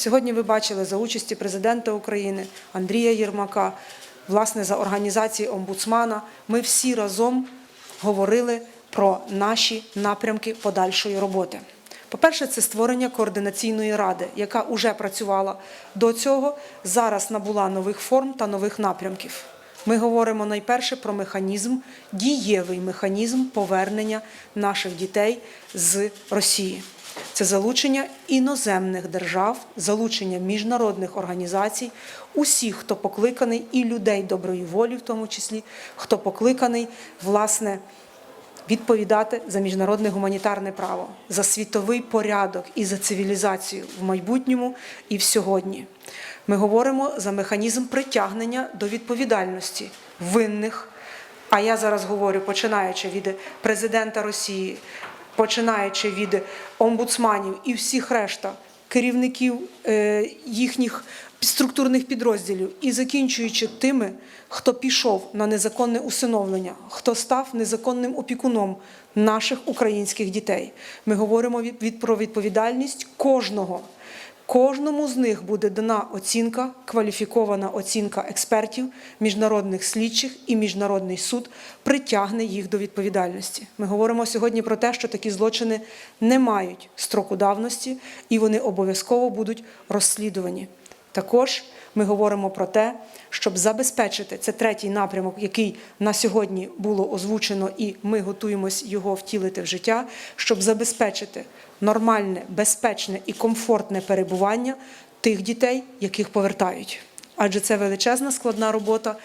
Сьогодні ви бачили за участі президента України Андрія Єрмака, власне, за організації омбудсмана. Ми всі разом говорили про наші напрямки подальшої роботи. По-перше, це створення координаційної ради, яка вже працювала до цього, зараз набула нових форм та нових напрямків. Ми говоримо найперше про механізм, дієвий механізм повернення наших дітей з Росії. Це залучення іноземних держав, залучення міжнародних організацій, усіх, хто покликаний, і людей доброї волі, в тому числі, хто покликаний, власне, відповідати за міжнародне гуманітарне право, за світовий порядок і за цивілізацію в майбутньому і в сьогодні. Ми говоримо за механізм притягнення до відповідальності винних. А я зараз говорю, починаючи від президента Росії, починаючи від омбудсманів і всіх решта керівників е, їхніх структурних підрозділів і закінчуючи тими, хто пішов на незаконне усиновлення, хто став незаконним опікуном наших українських дітей. Ми говоримо про відповідальність кожного. Кожному з них буде дана оцінка, кваліфікована оцінка експертів, міжнародних слідчих і міжнародний суд притягне їх до відповідальності. Ми говоримо сьогодні про те, що такі злочини не мають строку давності і вони обов'язково будуть розслідувані. Також ми говоримо про те, щоб забезпечити це третій напрямок, який на сьогодні було озвучено, і ми готуємось його втілити в життя, щоб забезпечити нормальне, безпечне і комфортне перебування тих дітей, яких повертають. Адже це величезна складна робота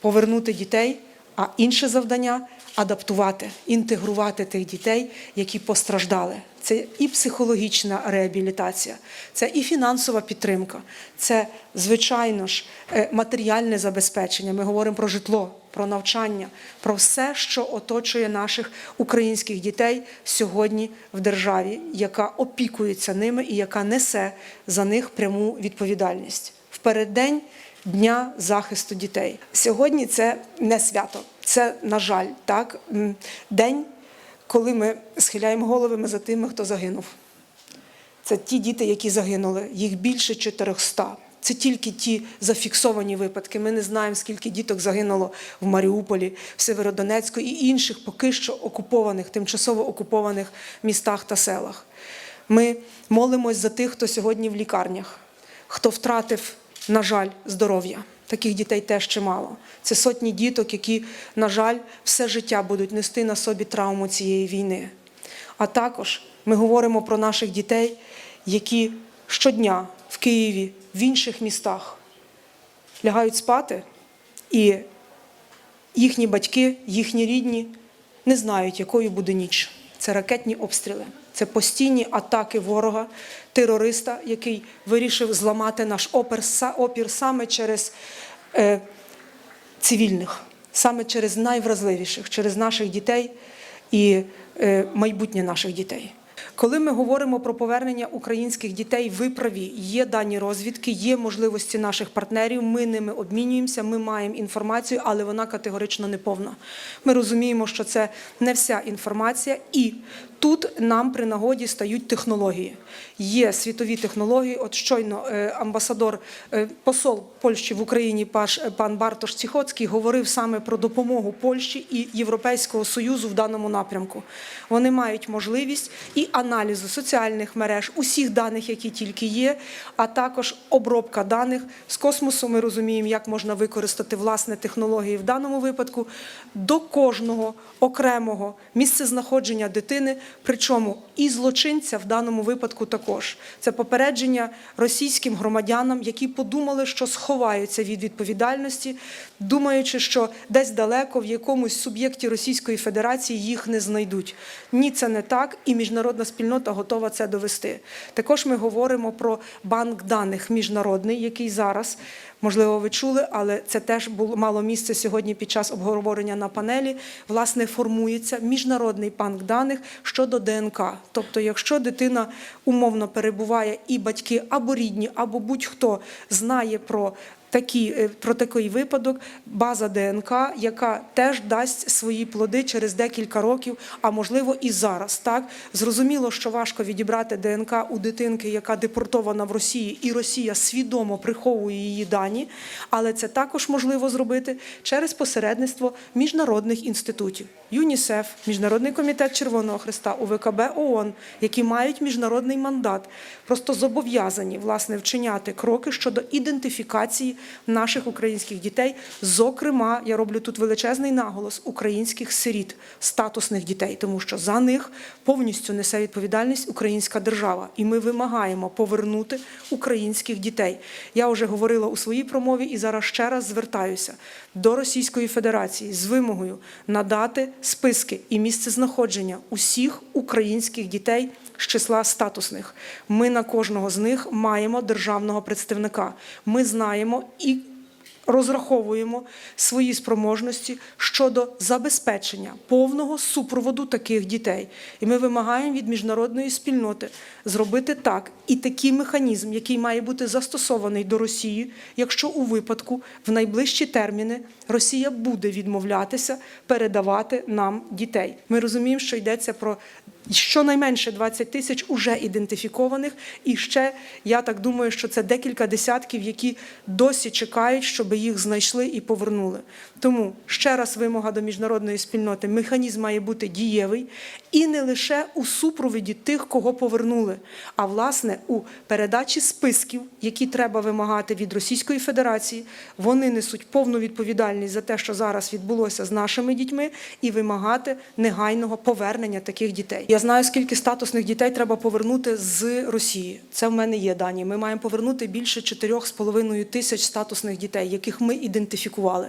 повернути дітей, а інше завдання адаптувати, інтегрувати тих дітей, які постраждали. Це і психологічна реабілітація, це і фінансова підтримка, це, звичайно ж, е, матеріальне забезпечення. Ми говоримо про житло, про навчання, про все, що оточує наших українських дітей сьогодні в державі, яка опікується ними і яка несе за них пряму відповідальність. В переддень Дня захисту дітей. Сьогодні це не свято, це, на жаль, так, день, коли ми схиляємо головами за тими, хто загинув. Це ті діти, які загинули, їх більше 400. Це тільки ті зафіксовані випадки. Ми не знаємо, скільки діток загинуло в Маріуполі, в Северодонецьку і інших поки що окупованих, тимчасово окупованих містах та селах. Ми молимось за тих, хто сьогодні в лікарнях, хто втратив, на жаль, здоров'я. Таких дітей теж чимало. Це сотні діток, які, на жаль, все життя будуть нести на собі травму цієї війни. А також ми говоримо про наших дітей, які щодня в Києві, в інших містах лягають спати, і їхні батьки, їхні рідні не знають, якою буде ніч. Це ракетні обстріли, це постійні атаки ворога, терориста, який вирішив зламати наш опір, саме через е, цивільних, саме через найвразливіших, через наших дітей і е, майбутнє наших дітей. Коли ми говоримо про повернення українських дітей, ви праві, є дані розвідки, є можливості наших партнерів. Ми ними обмінюємося, ми маємо інформацію, але вона категорично не повна. Ми розуміємо, що це не вся інформація, і тут нам при нагоді стають технології. Є світові технології. От щойно е, амбасадор, е, посол Польщі в Україні е, пан Бартош Ціхоцький говорив саме про допомогу Польщі і Європейського союзу в даному напрямку. Вони мають можливість і аналізу соціальних мереж, усіх даних, які тільки є, а також обробка даних з космосу. Ми розуміємо, як можна використати власне технології в даному випадку до кожного окремого місцезнаходження дитини, причому і злочинця в даному випадку також. Це попередження російським громадянам, які подумали, що сховаються від відповідальності, думаючи, що десь далеко в якомусь суб'єкті Російської Федерації їх не знайдуть. Ні, це не так, і міжнародна спільнота готова це довести. Також ми говоримо про банк даних міжнародний, який зараз. Можливо, ви чули, але це теж було мало місце сьогодні під час обговорення на панелі. Власне, формується міжнародний банк даних щодо ДНК. Тобто, якщо дитина умовно перебуває і батьки або рідні, або будь-хто знає про такі, е, про такий випадок база ДНК, яка теж дасть свої плоди через декілька років, а можливо і зараз. Так зрозуміло, що важко відібрати ДНК у дитинки, яка депортована в Росії, і Росія свідомо приховує її дані, але це також можливо зробити через посередництво міжнародних інститутів. ЮНІСЕФ, Міжнародний комітет Червоного Христа, УВКБ ООН, які мають міжнародний мандат, просто зобов'язані власне вчиняти кроки щодо ідентифікації наших українських дітей. Зокрема, я роблю тут величезний наголос українських сиріт, статусних дітей, тому що за них повністю несе відповідальність українська держава, і ми вимагаємо повернути українських дітей. Я вже говорила у своїй промові і зараз ще раз звертаюся до Російської Федерації з вимогою надати списки і місце знаходження усіх українських дітей з числа статусних. Ми на кожного з них маємо державного представника. Ми знаємо і розраховуємо свої спроможності щодо забезпечення повного супроводу таких дітей. І ми вимагаємо від міжнародної спільноти зробити так і такий механізм, який має бути застосований до Росії, якщо у випадку в найближчі терміни Росія буде відмовлятися передавати нам дітей. Ми розуміємо, що йдеться про щонайменше 20 тисяч уже ідентифікованих, і ще я так думаю, що це декілька десятків, які досі чекають, щоб їх знайшли і повернули. Тому ще раз вимога до міжнародної спільноти: механізм має бути дієвий і не лише у супровіді тих, кого повернули, а власне у передачі списків, які треба вимагати від Російської Федерації. Вони несуть повну відповідальність за те, що зараз відбулося з нашими дітьми, і вимагати негайного повернення таких дітей. Я знаю, скільки статусних дітей треба повернути з Росії. Це в мене є дані. Ми маємо повернути більше 4,5 тисяч статусних дітей, яких ми ідентифікували.